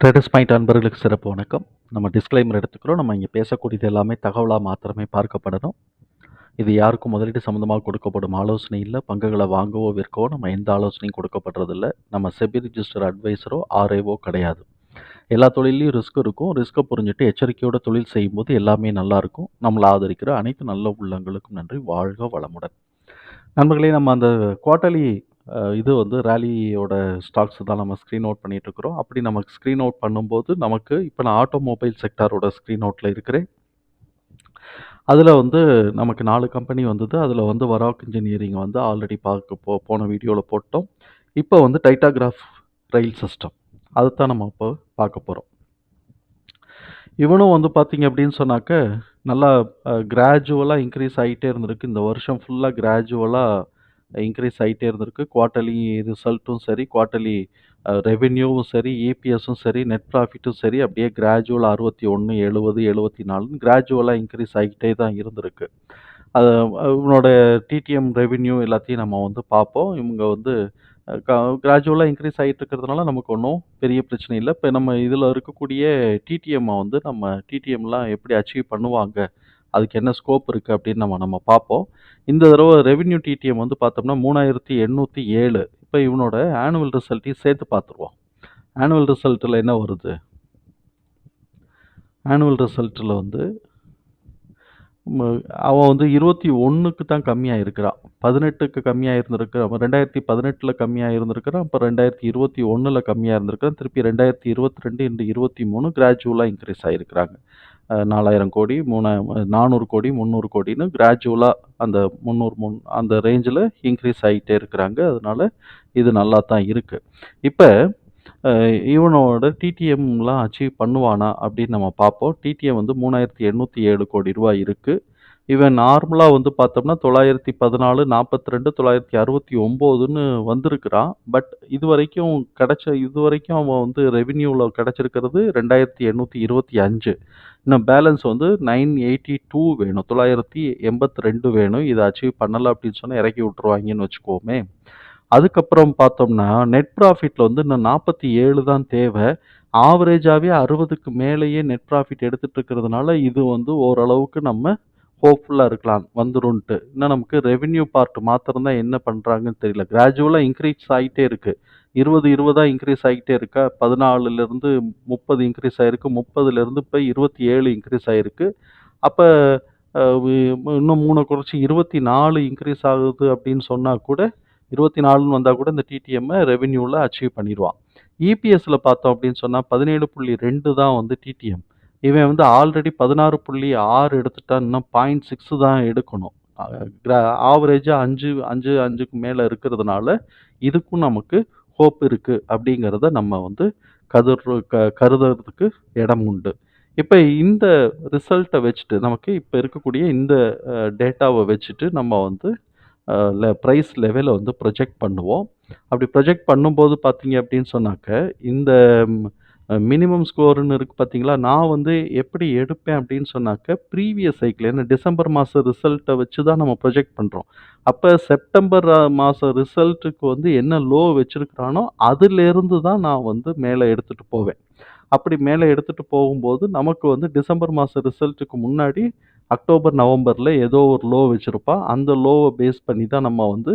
Traders point அன்பர்களுக்கு சிறப்பு வணக்கம். நம்ம டிஸ்க்ளைமர் எடுத்துக்கிறோம். நம்ம இங்கே பேசக்கூடியது எல்லாமே தகவலாக மாத்திரமே பார்க்கப்படணும். இது யாருக்கும் முதலீடு சம்மந்தமாக கொடுக்கப்படும் ஆலோசனை இல்லை. பங்குகளை வாங்கவோ விற்கவோ நம்ம எந்த ஆலோசனையும் கொடுக்கப்படுறதில்ல. நம்ம செபி ரிஜிஸ்டர் அட்வைசரோ ஆர்ஏவோ கிடையாது. எல்லா தொழிலையும் ரிஸ்க் இருக்கும். ரிஸ்க்கை புரிஞ்சுட்டு எச்சரிக்கையோட தொழில் செய்யும்போது எல்லாமே நல்லாயிருக்கும் நம்மளை ஆதரிக்கிற அனைத்து நல்ல உள்ளங்களுக்கும் நன்றி. வாழ்க வளமுடன். நண்பர்களே நம்ம அந்த குவார்ட்டர்லி இது வந்து ரேலியோட ஸ்டாக்ஸ் தான் நம்ம ஸ்க்ரீன் அவுட் பண்ணிட்டு இருக்கிறோம் அப்படி நமக்கு ஸ்க்ரீன் அவுட் பண்ணும்போது நமக்கு இப்போ நான் ஆட்டோமொபைல் செக்டாரோட ஸ்க்ரீன் அவுட்டில் இருக்கிறேன். அதில் வந்து நமக்கு நாலு கம்பெனி வந்தது. அதில் வந்து வராக் இன்ஜினியரிங் வந்து ஆல்ரெடி பார்க்க போ போன வீடியோவில் போட்டோம். இப்போ வந்து டைட்டாகிராஃப் ரயில் சிஸ்டம் அதைத்தான் நம்ம இப்போ பார்க்க போகிறோம் இவனும் வந்து பார்த்தீங்க அப்படின்னு சொன்னாக்க நல்லா கிராஜுவலாக இன்க்ரீஸ் ஆகிட்டே இருந்திருக்கு. இந்த வருஷம் ஃபுல்லாக கிராஜுவலாக இன்க்ரீஸ் ஆகிட்டே இருந்திருக்கு. குவார்ட்டர்லி ரிசல்ட்டும் சரி குவார்ட்டர்லி ரெவென்யூவும் சரி இபிஎஸும் சரி நெட் ப்ராஃபிட்டும் சரி அப்படியே கிராஜுவல் அறுபத்தி ஒன்று எழுபது எழுபத்தி நாலுன்னு கிராஜுவலாக இன்க்ரீஸ் ஆகிட்டே தான் இருந்திருக்கு. அது இவனோட டிடிஎம் ரெவென்யூ எல்லாத்தையும் நம்ம வந்து பார்ப்போம். இவங்க வந்து கிராஜுவலாக இன்க்ரீஸ் ஆகிட்டு இருக்கிறதுனால நமக்கு ஒன்றும் பெரிய பிரச்சனை இல்லை. இப்போ நம்ம இதில் இருக்கக்கூடிய டிடிஎம்மை வந்து நம்ம டிடிஎம்லாம் எப்படி அச்சீவ் பண்ணுவாங்க? அதுக்கு என்ன ஸ்கோப் இருக்குது அப்படின்னு நம்ம நம்ம பார்ப்போம். இந்த தடவை ரெவென்யூ டிடிஎம் வந்து பார்த்தோம்னா மூணாயிரத்தி எண்ணூற்றி ஏழு. இப்போ இவனோட ஆனுவல் ரிசல்ட்டையும் சேர்த்து பார்த்துருவோம். ஆனுவல் ரிசல்ட்டில் என்ன வருது? ஆனுவல் ரிசல்ட்டில் வந்து அவன் வந்து இருபத்தி ஒன்றுக்கு தான் கம்மியாக இருக்கிறான் பதினெட்டுக்கு கம்மியாக இருந்திருக்கிறான் ரெண்டாயிரத்தி பதினெட்டில் கம்மியாக இருந்திருக்கிறான் அப்போ ரெண்டாயிரத்தி இருபத்தி ஒன்றில் கம்மியாக இருந்திருக்கிறான் திருப்பி ரெண்டாயிரத்தி இருபத்தி ரெண்டு இன்று இருபத்தி மூணு கிராஜுவலாக இன்க்ரீஸ் ஆகிருக்கிறாங்க நாலாயிரம் கோடி மூணா நானூறு கோடி முந்நூறு கோடின்னு கிராஜுவலாக அந்த முந்நூறு முன் அந்த ரேஞ்சில் இன்க்ரீஸ் ஆகிட்டே இருக்கிறாங்க. அதனால் இது நல்லா தான் இருக்குது இப்போ இவனோட டிடிஎம்லாம் அச்சீவ் பண்ணுவானா அப்படின்னு நம்ம பார்ப்போம். டிடிஎம் வந்து மூணாயிரத்தி எண்ணூற்றி ஏழு கோடி ரூபாய் இருக்குது இவன் நார்மலாக வந்து பார்த்தோம்னா தொள்ளாயிரத்தி பதினாலு நாற்பத்தி ரெண்டு தொள்ளாயிரத்தி அறுபத்தி ஒம்போதுன்னு வந்திருக்கிறான். பட் இது வரைக்கும் கிடச்ச இது வரைக்கும் அவன் வந்து ரெவின்யூவில் கிடச்சிருக்கிறது ரெண்டாயிரத்தி எண்ணூற்றி இருபத்தி அஞ்சு. இன்னும் பேலன்ஸ் வந்து நைன் எயிட்டி டூ வேணும். தொள்ளாயிரத்தி எண்பத்தி ரெண்டு வேணும். இதை அச்சீவ் பண்ணலை அப்படின்னு சொன்னால் இறக்கி விட்ருவாங்கன்னு வச்சுக்கோமே. அதுக்கப்புறம் பார்த்தோம்னா நெட் ப்ராஃபிட்டில் வந்து இன்னும் நாற்பத்தி ஏழு தான் தேவை. ஆவரேஜாகவே அறுபதுக்கு மேலேயே நெட் ப்ராஃபிட் எடுத்துகிட்டு இருக்கிறதுனால இது வந்து ஓரளவுக்கு நம்ம ஹோப்ஃபுல்லாக இருக்கலாம் வந்துரும்ன்ட்டு. இன்னும் நமக்கு ரெவென்யூ பார்ட் மாத்திரம் தான் என்ன பண்ணுறாங்கன்னு தெரியல. கிராஜுவலாக இன்க்ரீஸ் ஆகிட்டே இருக்குது இருபது இருபதாக இன்க்ரீஸ் ஆகிட்டே இருக்கா? பதினாலுலேருந்து முப்பது இன்க்ரீஸ் ஆகிருக்கு முப்பதுலேருந்து இப்போ இருபத்தி ஏழு இன்க்ரீஸ் ஆகிருக்கு அப்போ இன்னும் மூணு குறைச்சி இருபத்தி நாலு இன்க்ரீஸ் ஆகுது அப்படின்னு சொன்னால் கூட இருபத்தி நாலுன்னு வந்தால் கூட இந்த டிடிஎம்மை ரெவென்யூவில் அச்சீவ் பண்ணிடுவான். இபிஎஸ்சில் பார்த்தோம் அப்படின்னு சொன்னால் பதினேழு புள்ளி ரெண்டு தான் வந்து டிடிஎம் இவன் வந்து ஆல்ரெடி பதினாறு புள்ளி ஆறு எடுத்துட்டா இன்னும் பாயிண்ட் சிக்ஸு தான் எடுக்கணும். ஆவரேஜாக அஞ்சு அஞ்சு அஞ்சுக்கு மேலே இருக்கிறதுனால இதுக்கும் நமக்கு ஹோப் இருக்குது அப்படிங்கிறத நம்ம வந்து கதிர் க கருதுறதுக்கு இடம் உண்டு. இப்போ இந்த ரிசல்ட்டை வச்சுட்டு நமக்கு இப்போ இருக்கக்கூடிய இந்த டேட்டாவை வச்சுட்டு நம்ம வந்து ப்ரைஸ் லெவலை வந்து ப்ரொஜெக்ட் பண்ணுவோம். அப்படி ப்ரொஜெக்ட் பண்ணும்போது பார்த்தீங்க அப்படின்னு சொன்னாக்க இந்த மினிமம் ஸ்கோர்னு இருக்குது பார்த்தீங்களா நான் வந்து எப்படி எடுப்பேன் அப்படின்னு சொன்னாக்க ப்ரீவியஸ் சைக்கிள் ஏன்னா டிசம்பர் மாதம் ரிசல்ட்டை வச்சு தான் நம்ம ப்ரொஜெக்ட் பண்ணுறோம் அப்போ செப்டம்பர் மாதம் ரிசல்ட்டுக்கு வந்து என்ன லோ வச்சுருக்கிறானோ அதுலேருந்து தான் நான் வந்து மேலே எடுத்துகிட்டு போவேன். அப்படி மேலே எடுத்துகிட்டு போகும்போது நமக்கு வந்து டிசம்பர் மாதம் ரிசல்ட்டுக்கு முன்னாடி அக்டோபர் நவம்பரில் ஏதோ ஒரு லோ வச்சுருப்பா. அந்த லோவை பேஸ் பண்ணி தான் நம்ம வந்து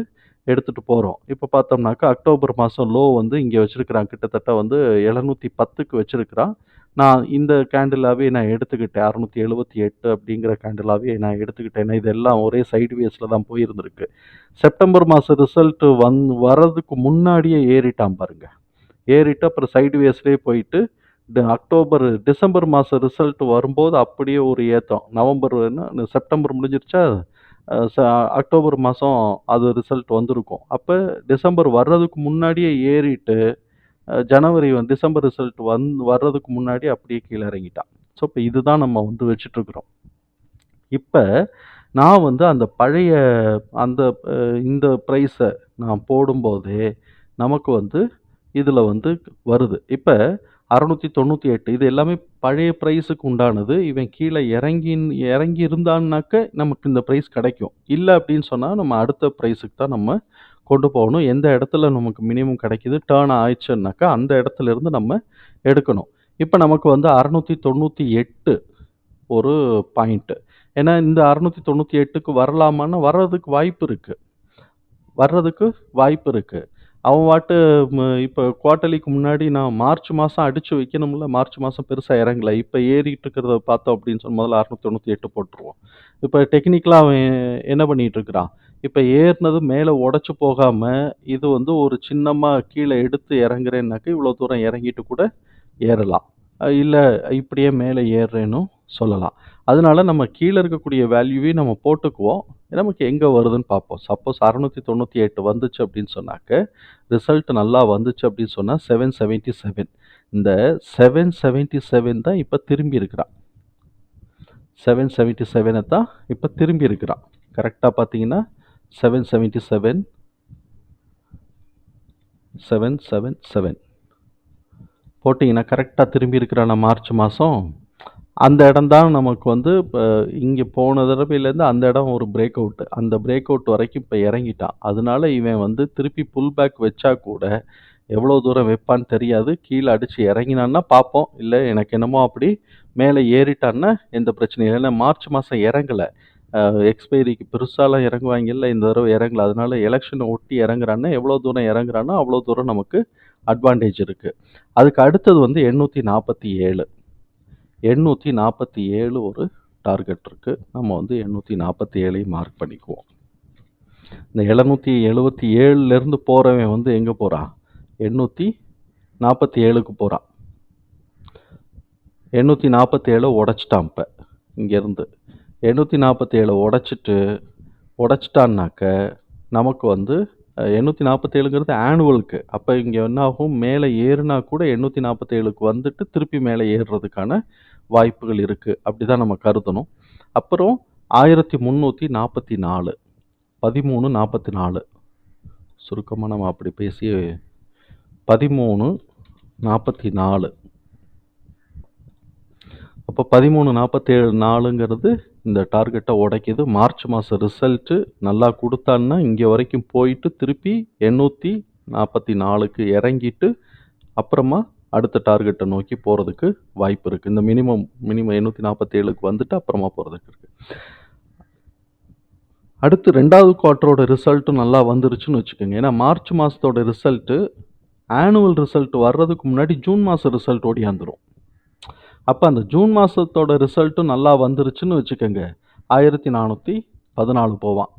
எடுத்துகிட்டு போகிறோம் இப்போ பார்த்தோம்னாக்கா அக்டோபர் மாதம் லோ வந்து இங்கே வச்சுருக்கிறான். கிட்டத்தட்ட வந்து எழுநூற்றி பத்துக்கு வச்சுருக்கிறான். நான் இந்த கேண்டிலாகவே நான் எடுத்துக்கிட்டேன். அறநூற்றி எழுபத்தி எட்டு அப்படிங்கிற கேண்டிலாகவே நான் எடுத்துக்கிட்டேன். இதெல்லாம் ஒரே சைடு வேஸில் தான் போயிருந்திருக்கு. செப்டம்பர் மாதம் ரிசல்ட்டு வந் வர்றதுக்கு முன்னாடியே ஏறிட்டான் பாருங்க. ஏறிட்டு அப்புறம் சைடு வேஸ்லேயே போயிட்டு அக்டோபர் டிசம்பர் மாதம் ரிசல்ட் வரும்போது அப்படியே ஒரு ஏற்றம் நவம்பர் செப்டம்பர் முடிஞ்சிருச்சா? அக்டோபர் மாதம் அது ரிசல்ட் வந்திருக்கும். அப்போ டிசம்பர் வர்றதுக்கு முன்னாடியே ஏறிட்டு ஜனவரி வந்து டிசம்பர் ரிசல்ட் வந் வர்றதுக்கு முன்னாடி அப்படியே கீழே இறங்கிட்டான். ஸோ இப்போ இதுதான் நம்ம வந்து வச்சிட்ருக்குறோம் இப்போ நான் வந்து அந்த பழைய அந்த இந்த ப்ரைஸை நான் போடும்போதே நமக்கு வந்து இதில் வந்து வருது. இப்போ அறநூற்றி தொண்ணூற்றி எட்டு. இது எல்லாமே பழைய ப்ரைஸுக்கு உண்டானது. இவன் கீழே இறங்கி இறங்கி இருந்தான்னாக்க நமக்கு இந்த ப்ரைஸ் கிடைக்கும். இல்லை அப்படின்னு சொன்னால் நம்ம அடுத்த ப்ரைஸுக்கு தான் நம்ம கொண்டு போகணும். எந்த இடத்துல நமக்கு மினிமம் கிடைக்கிது டேர்ன் ஆயிடுச்சுன்னாக்கா, அந்த இடத்துலருந்து நம்ம எடுக்கணும். இப்போ நமக்கு வந்து 698 ஒரு பாயிண்ட்டு ஏன்னா, இந்த அறநூற்றி தொண்ணூற்றி எட்டுக்கு வரலாமான்னு வர்றதுக்கு வாய்ப்பு இருக்குது வர்றதுக்கு வாய்ப்பு இருக்குது அவன் பாட்டு இப்போ குவார்ட்டர்லிக்கு முன்னாடி நான் மார்ச் மாதம் அடித்து வைக்கணும்ல. மார்ச் மாதம் பெருசாக இறங்கல. இப்போ ஏறிட்டு இருக்கிறத பார்த்தோம் அப்படின்னு சொன்ன முதல்ல 698 போட்டுருவோம். இப்போ டெக்னிக்கலாக அவன் என்ன பண்ணிகிட்டு இருக்கிறான்? இப்போ ஏறினது மேலே உடச்சி போகாமல் இது வந்து ஒரு சின்னமாக கீழே எடுத்து இறங்குறேன்னாக்க, இவ்வளோ தூரம் இறங்கிட்டு கூட ஏறலாம். இல்லை இப்படியே மேலே ஏறுறேனும் சொல்லலாம். அதனால நம்ம கீழே இருக்கக்கூடிய வேல்யூவையும் நம்ம போட்டுக்குவோம். நமக்கு எங்கே வருதுன்னு பார்ப்போம். சப்போஸ் 698 வந்துச்சு அப்படின்னு சொன்னாக்க, ரிசல்ட் நல்லா வந்துச்சு அப்படின்னு சொன்னால் செவன் செவன்ட்டி செவன் இந்த 777 தான் இப்போ திரும்பி இருக்கிறான். 777 தான் இப்போ திரும்பி இருக்கிறான். கரெக்டாக பார்த்தீங்கன்னா, seven seventy seven seven seven seven போட்டிங்கன்னா கரெக்டாக திரும்பி இருக்கிறானா மார்ச் மாதம் அந்த இடம்தான் நமக்கு வந்து இப்போ இங்கே போன தடவையிலேருந்து அந்த இடம் ஒரு பிரேக் அவுட். அந்த பிரேக் அவுட் வரைக்கும் இப்போ இறங்கிட்டான். அதனால இவன் வந்து திருப்பி புல் பேக் வச்சா கூட, எவ்வளோ தூரம் வைப்பான்னு தெரியாது. கீழே அடித்து இறங்கினான்னா பார்ப்போம். இல்லை எனக்கு என்னமோ அப்படி மேலே ஏறிட்டான்னா எந்த பிரச்சனையும் இல்லை மார்ச் மாதம் இறங்கல. எக்ஸ்பைரிக்கு பெருசாலாம் இறங்குவாங்கல்ல, இந்த தடவை இறங்கல. அதனால எலெக்ஷனை ஒட்டி இறங்குறான்னா, எவ்வளோ தூரம் இறங்குறானோ, அவ்வளோ தூரம் நமக்கு அட்வான்டேஜ் இருக்குது அதுக்கு அடுத்தது வந்து எண்ணூற்றி நாற்பத்தி ஏழு எண்ணூற்றி நாற்பத்தி ஏழு ஒரு டார்கெட் இருக்குது நம்ம வந்து எண்ணூற்றி நாற்பத்தி ஏழையும் மார்க் பண்ணிக்குவோம். இந்த எழுநூற்றி எழுபத்தி ஏழுலேருந்து போகிறவன் வந்து எங்கே போகிறான் எண்ணூற்றி நாற்பத்தி ஏழுக்கு போகிறான் எண்ணூற்றி நாற்பத்தி ஏழை உடச்சிட்டான் இப்போ இங்கேருந்து. எண்ணூற்றி நாற்பத்தி ஏழை உடச்சிட்டு உடச்சிட்டான்னாக்க நமக்கு வந்து எண்ணூற்றி நாற்பத்தேழுங்கிறது ஆனுவலுக்கு. அப்போ இங்கே என்ன ஆகும் மேலே ஏறுனா கூட எண்ணூற்றி நாற்பத்தி ஏழுக்கு வந்துட்டு திருப்பி மேலே ஏறுறதுக்கான வாய்ப்புகள் இருக்குது அப்படி தான் நம்ம கருதணும். அப்புறம் ஆயிரத்தி முந்நூற்றி நாற்பத்தி நாலு பதிமூணு நாற்பத்தி நாலு சுருக்கமாக நம்ம அப்படி பேசி பதிமூணு நாற்பத்தி நாலு அப்போ பதிமூணு நாற்பத்தேழு நாலுங்கிறது இந்த டார்கெட்டை உடைக்கிது. மார்ச் மாதம் ரிசல்ட்டு நல்லா கொடுத்தான்னா இங்கே வரைக்கும் போயிட்டு திருப்பி எண்ணூற்றி நாற்பத்தி நாலுக்கு இறங்கிட்டு அப்புறமா அடுத்த டார்கெட்டை நோக்கி போகிறதுக்கு வாய்ப்பு இருக்குது இந்த மினிமம் மினிமம் 847க்கு வந்துட்டு அப்புறமா போகிறதுக்கு இருக்குது அடுத்து ரெண்டாவது குவார்ட்டரோட ரிசல்ட்டும் நல்லா வந்துருச்சுன்னு வச்சுக்கோங்க. ஏன்னா மார்ச் மாதத்தோட ரிசல்ட்டு ஆனுவல் ரிசல்ட் வர்றதுக்கு முன்னாடி ஜூன் மாதம் ரிசல்ட் ஓடியாந்துடும் அப்போ அந்த ஜூன் மாதத்தோட ரிசல்ட்டும் நல்லா வந்துருச்சுன்னு வச்சுக்கங்க. 1414 போவான்.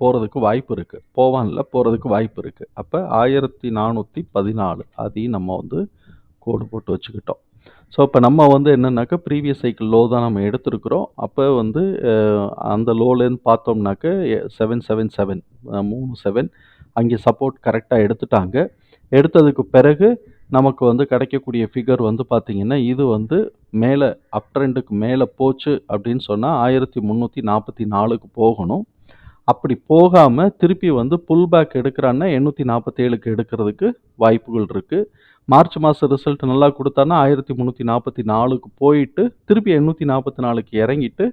போகிறதுக்கு வாய்ப்பு இருக்குது போவான் இல்லை போகிறதுக்கு வாய்ப்பு இருக்கு. அப்ப 1414 அதையும் நம்ம வந்து கோடு போட்டு வச்சுக்கிட்டோம். ஸோ, இப்போ நம்ம வந்து என்னென்னாக்கா ப்ரீவியஸ் சைக்கிள் லோ தான் நம்ம எடுத்திருக்கிறோம். அப்போ வந்து அந்த லோலேருந்து பார்த்தோம்னாக்க, செவன் செவன் செவன் மூணு செவன் அங்கே சப்போர்ட் கரெக்டாக எடுத்துட்டாங்க. எடுத்ததுக்கு பிறகு நமக்கு வந்து கிடைக்கக்கூடிய ஃபிகர் வந்து பார்த்திங்கன்னா இது வந்து மேலே அப் ட்ரெண்டுக்கு மேலே போச்சு அப்படின்னு சொன்னால் ஆயிரத்தி முந்நூற்றி நாற்பத்தி நாலுக்கு போகணும். அப்படி போகாமல் திருப்பி வந்து புல் பேக் எடுக்கிறான்னா எண்ணூற்றி நாற்பத்தேழுக்கு எடுக்கிறதுக்கு வாய்ப்புகள் இருக்குது மார்ச் மாதம் ரிசல்ட் நல்லா கொடுத்தான்னா ஆயிரத்தி முந்நூற்றி நாற்பத்தி நாலுக்கு போயிட்டு, திருப்பி 844க்கு இறங்கிட்டு,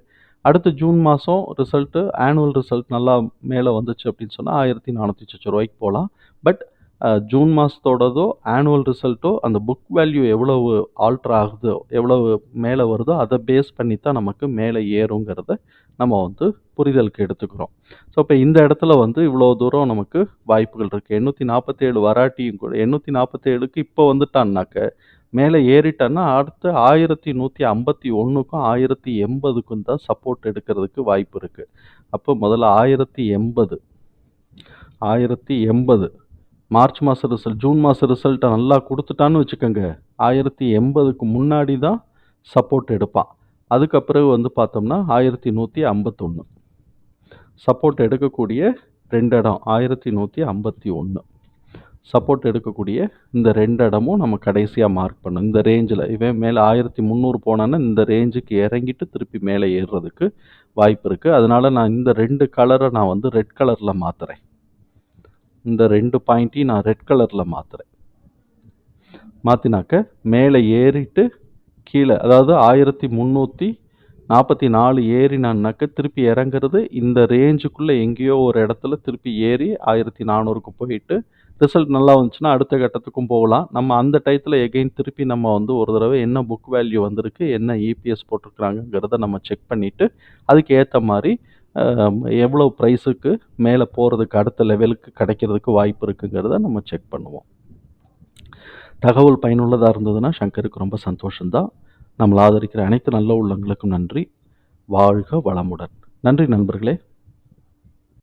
அடுத்த ஜூன் மாதம் ரிசல்ட்டு ஆனுவல் ரிசல்ட் நல்லா மேலே வந்துச்சு அப்படின்னு சொன்னால் ஆயிரத்தி நானூற்றி சொச்ச ரூபாய்க்கு போகலாம் பட் ஜூன் மாதத்தோடதோ ஆனுவல் ரிசல்ட்டோ அந்த புக் வேல்யூ எவ்வளவு ஆல்ட்ரு ஆகுதோ, எவ்வளவு மேலே வருதோ, அதை பேஸ் பண்ணி தான் நமக்கு மேலே ஏறுங்கிறத நம்ம வந்து புரிதலுக்கு எடுத்துக்கிறோம். ஸோ, இப்போ இந்த இடத்துல வந்து இவ்வளோ தூரம் நமக்கு வாய்ப்புகள் இருக்குது எண்ணூற்றி நாற்பத்தேழு வராட்டியும் கூட எண்ணூற்றி நாற்பத்தேழுக்கு இப்போ வந்துட்டான்னாக்க, மேலே ஏறிட்டான்னா அடுத்து 1151க்கும் 1080க்கும் தான் சப்போர்ட் எடுக்கிறதுக்கு வாய்ப்பு இருக்குது அப்போ முதல்ல 1080 1080 மார்ச் மாத ரிசல்ட் ஜூன் மாத ரிசல்ட்டை நல்லா கொடுத்துட்டான்னு வச்சுக்கோங்க. ஆயிரத்தி எண்பதுக்கு முன்னாடி தான் சப்போர்ட் எடுப்பான். அதுக்கு பிறகு வந்து பார்த்தோம்னா 1151 சப்போர்ட் எடுக்கக்கூடிய ரெண்டு இடம் 1151 சப்போர்ட் எடுக்கக்கூடிய இந்த ரெண்டு இடமும் நம்ம கடைசியாக மார்க் பண்ணணும். இந்த ரேஞ்சில் இவன் மேல 1300 போனான்னா, இந்த ரேஞ்சுக்கு இறங்கிட்டு திருப்பி மேலே ஏறுறதுக்கு வாய்ப்பு இருக்குது அதனால் நான் இந்த ரெண்டு கலரை நான் வந்து ரெட் கலரில் மாற்றுறேன் இந்த ரெண்டு பாயிண்ட்டையும் நான் ரெட் கலரில் மாற்றுறேன் மாற்றினாக்க மேலே ஏறிட்டு கீழே அதாவது 1300 நாற்பத்தி நாலு ஏறினான்னாக்க திருப்பி இறங்குறது இந்த ரேஞ்சுக்குள்ளே எங்கேயோ ஒரு இடத்துல திருப்பி ஏறி ஆயிரத்தி நானூறுக்கு போயிட்டு ரிசல்ட் நல்லா வந்துச்சுன்னா அடுத்த கட்டத்துக்கும் போகலாம். நம்ம அந்த டயத்தில் எகெயின் திருப்பி நம்ம வந்து ஒரு தடவை என்ன புக் வேல்யூ வந்திருக்கு என்ன இபிஎஸ் போட்டிருக்கிறாங்கிறத நம்ம செக் பண்ணிவிட்டு அதுக்கு ஏற்ற மாதிரி எவ்வளோ ப்ரைஸுக்கு மேலே போகிறதுக்கு அடுத்த லெவலுக்கு கிடைக்கிறதுக்கு வாய்ப்பு இருக்குங்கிறத நம்ம செக் பண்ணுவோம். தகவல் பயனுள்ளதாக இருந்ததுன்னா சங்கருக்கு ரொம்ப சந்தோஷம்தான். நம்மளை ஆதரிக்கிற அனைத்து நல்ல உள்ளங்களுக்கும் நன்றி. வாழ்க வளமுடன். நன்றி நண்பர்களே.